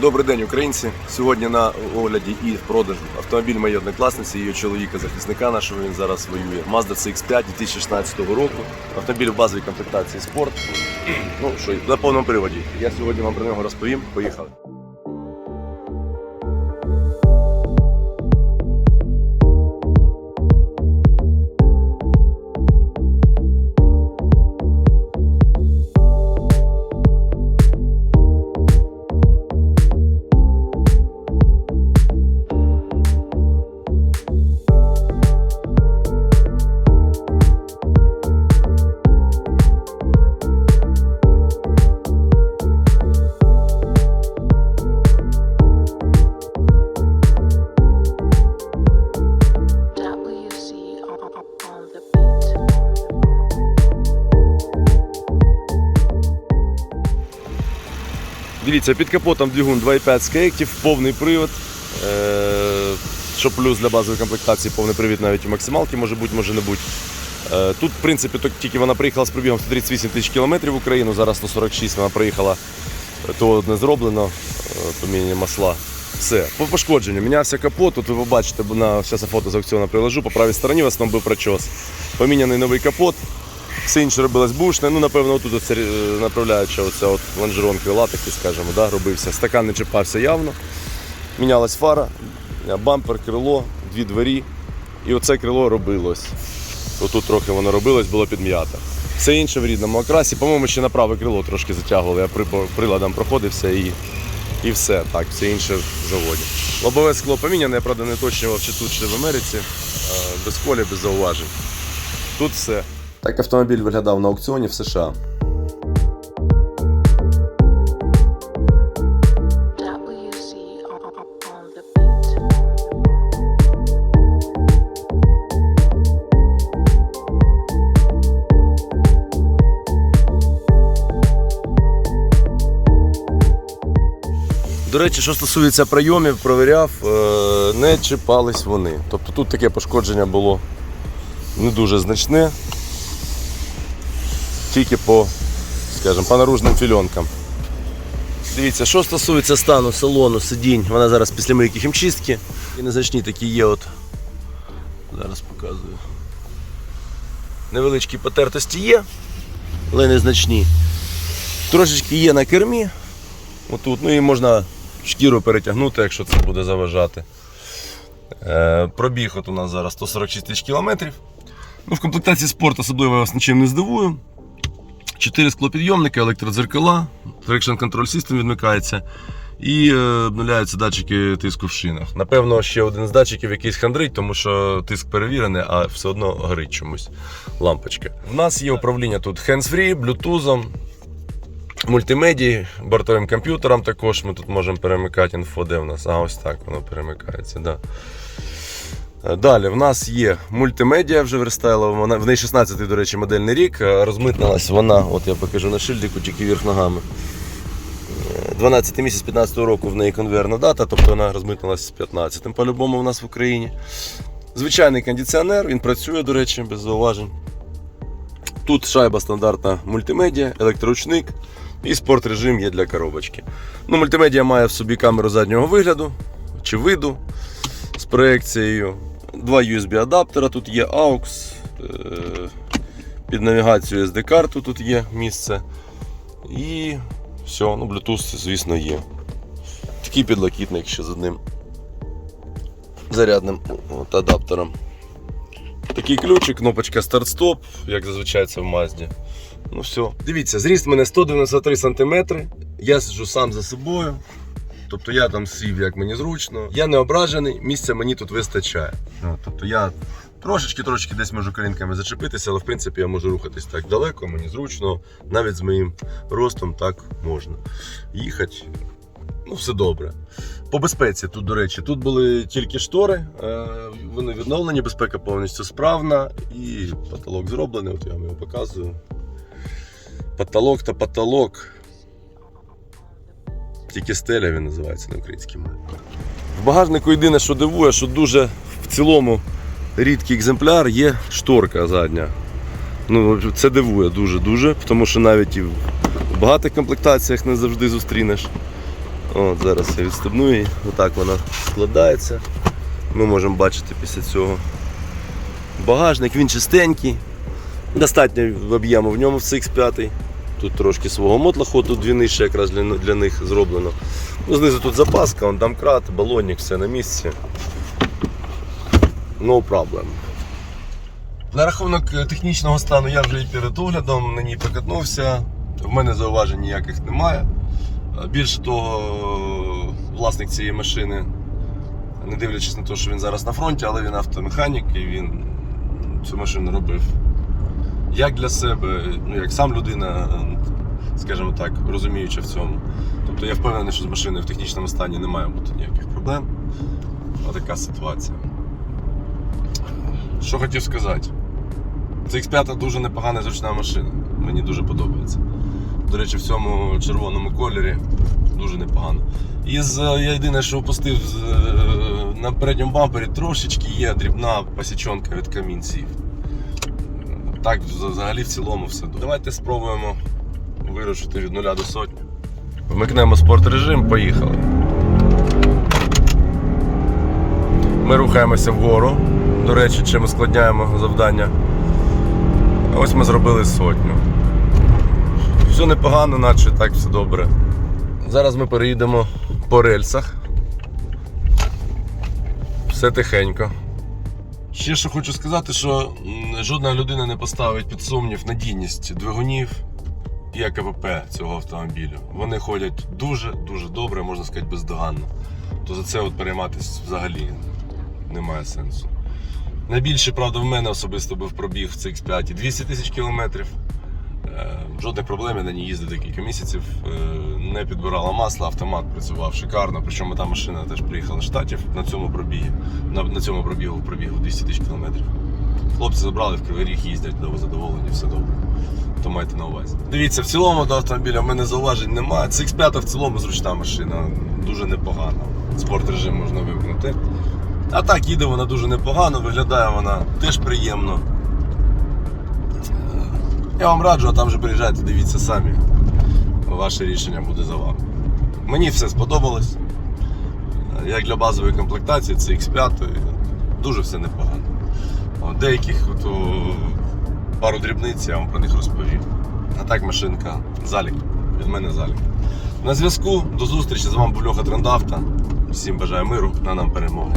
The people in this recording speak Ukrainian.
Добрий день, українці. Сьогодні на огляді і в продажу автомобіль моєї однокласниці, її чоловіка, захисника нашого. Він зараз воює. Mazda CX-5 2016 року. Автомобіль в базовій комплектації спорт. Ну що, на повному приводі. Я сьогодні вам про нього розповім. Поїхали. Дивіться, під капотом двигун 2.5 Skective, повний привод. Е, що плюс для базової комплектації, повний привід навіть у максималки може бути, може не бути. Е, Тут, в принципі, тільки вона приїхала з пробігом 138 тисяч кілометрів в Україну, зараз 146 вона приїхала, е, то не зроблено, помінення масла. Все, по пошкодженню. Мінявся капот, тут ви побачите, бо на зараз фото з аукціону приложу, по правій стороні в основному був прочос. Поміняний новий капот, все інше робилось бушне. Ну, напевно, отут оце, е, направляюча оця от лонжерон крила, такий, скажімо, да, робився. Стакан не чіпався явно. Мінялась фара, е, бампер, крило, дві двері. І оце крило робилось. Отут трохи воно робилось, було підм'ято. Все інше в рідному окрасі. По-моєму, ще на праве крило трошки затягували. Я при- приладом проходився і, і все. Так, все інше в заводі. Лобове скло поміняне, я правда не точнював, чи тут, чи в Америці. Е, Без колі, без зауважень. Тут все. Так автомобіль виглядав на аукціоні в США. До речі, що стосується прийомів, провіряв, е, не чіпались вони. Тобто тут таке пошкодження було не дуже значне. Тільки по, скажімо, по наружним фільонкам. Дивіться, що стосується стану салону, сидінь, вона зараз після мийки хімчистки. І незначні такі є от. Зараз показую. Невеличкі потертості є, але незначні. Трошечки є на кермі. Отут, ну і можна шкіру перетягнути, якщо це буде заважати. Е, пробіг от у нас зараз 146 тисяч кілометрів. Ну, в комплектації спорт особливо я вас нічим не здивую. Чотири склопідйомники, електродзеркала, Traction Control System відмикається. І е, обновляються датчики тиску в шинах. Напевно, ще один з датчиків якийсь хандрить, тому що тиск перевірений, а все одно горить чомусь лампочка. У нас є управління тут hands-free, блютузом, мультимедії, бортовим комп'ютером також ми тут можемо перемикати інфо, де в нас. А ось так воно перемикається. Да. Е, Далі в нас є мультимедіа вже верстайлова, вона в неї 16-й, до речі, модельний рік. Е, Розмитнилась вона, от я покажу на шильдику, тільки вверх ногами. Е, 12 місяць 15 року в неї конверна дата, тобто вона розмитнилась з 15-м по-любому в нас в Україні. Звичайний кондиціонер, він працює, до речі, без зауважень. Тут шайба стандартна мультимедіа, електроручник і спорт режим є для коробочки. Ну, мультимедіа має в собі камеру заднього вигляду чи виду з проекцією. Два USB-адаптера тут є AUX. е, Під навігацію SD-карту тут є місце. І все, ну, Bluetooth, звісно, є. Такий підлокітник ще з одним зарядним от, адаптером. Такий ключик, кнопочка старт-стоп, як зазвичай це в Мазді. Ну все. Дивіться, зріст мене 193 см. Я сиджу сам за собою. Тобто я там сів, як мені зручно. Я не ображений, місця мені тут вистачає. Ну, тобто я трошечки-трошечки десь можу колінками зачепитися, але в принципі я можу рухатись так далеко, мені зручно, навіть з моїм ростом так можна. Їхати, ну все добре. По безпеці тут, до речі, тут були тільки штори, е, вони відновлені, безпека повністю справна і потолок зроблений, от я вам його показую. Потолок та потолок. Тільки стеля він називається на українській мові. В багажнику єдине, що дивує, що дуже в цілому рідкий екземпляр є шторка задня. Ну, це дивує дуже-дуже, тому що навіть і в багатих комплектаціях не завжди зустрінеш. От, зараз я відстебну її. Отак вона складається. Ми можемо бачити після цього багажник, він чистенький. Достатньо об'єму в ньому в CX5. Тут трошки свого мотлаху, тут дві нижче якраз для, для них зроблено. Ну, знизу тут запаска, он домкрат, балонник, все на місці. No problem. На рахунок е, технічного стану я вже і перед оглядом на ній прокатнувся. В мене зауважень ніяких немає. Е, Більше того, власник цієї машини, не дивлячись на те, що він зараз на фронті, але він автомеханік і він цю машину робив як для себе, ну як сам людина, скажімо так, розуміючи в цьому. Тобто я впевнений, що з машиною в технічному стані не має бути ніяких проблем. Отака ситуація. Що хотів сказати? Це X5 дуже непогана зручна машина. Мені дуже подобається. До речі, в цьому червоному кольорі дуже непогано. І з, я єдине, що опустив е, на передньому бампері, трошечки є дрібна посічонка від камінців. Так, взагалі в цілому все добре. Давайте спробуємо вирушити від нуля до сотні. Вмикнемо спорт режим, поїхали. Ми рухаємося вгору. До речі, чим ускладняємо завдання. А ось ми зробили сотню. Все непогано, наче так все добре. Зараз ми переїдемо по рельсах. Все тихенько. Ще що хочу сказати, що жодна людина не поставить під сумнів надійність двигунів і АКПП цього автомобілю. Вони ходять дуже-дуже добре, можна сказати, бездоганно. То за це от перейматися взагалі немає сенсу. Найбільше, правда, в мене особисто був пробіг в CX5 200 тисяч кілометрів. Е, Жодних проблем я на ній їздив декілька місяців. Е, Не підбирала масло, автомат працював шикарно. Причому та машина теж приїхала з штатів на цьому пробігі. На, на цьому пробігу пробігу 200 тисяч кілометрів. Хлопці забрали в Кривий їздять до задоволені, все добре. То майте на увазі. Дивіться, в цілому до автомобіля в мене зауважень немає. CX5 в цілому зручна машина, дуже непогана. Спорт режим можна вимкнути. А так їде вона дуже непогано, виглядає вона теж приємно. Я вам раджу, а там вже приїжджайте, дивіться самі. Ваше рішення буде за вами. Мені все сподобалось. Як для базової комплектації, це X5, дуже все непогано. Деяких от, о, пару дрібниць я вам про них розповів. А так машинка залік. Від мене залік. На зв'язку, до зустрічі. З вами був Льоха Трандавта. Всім бажаю миру, на нам перемоги.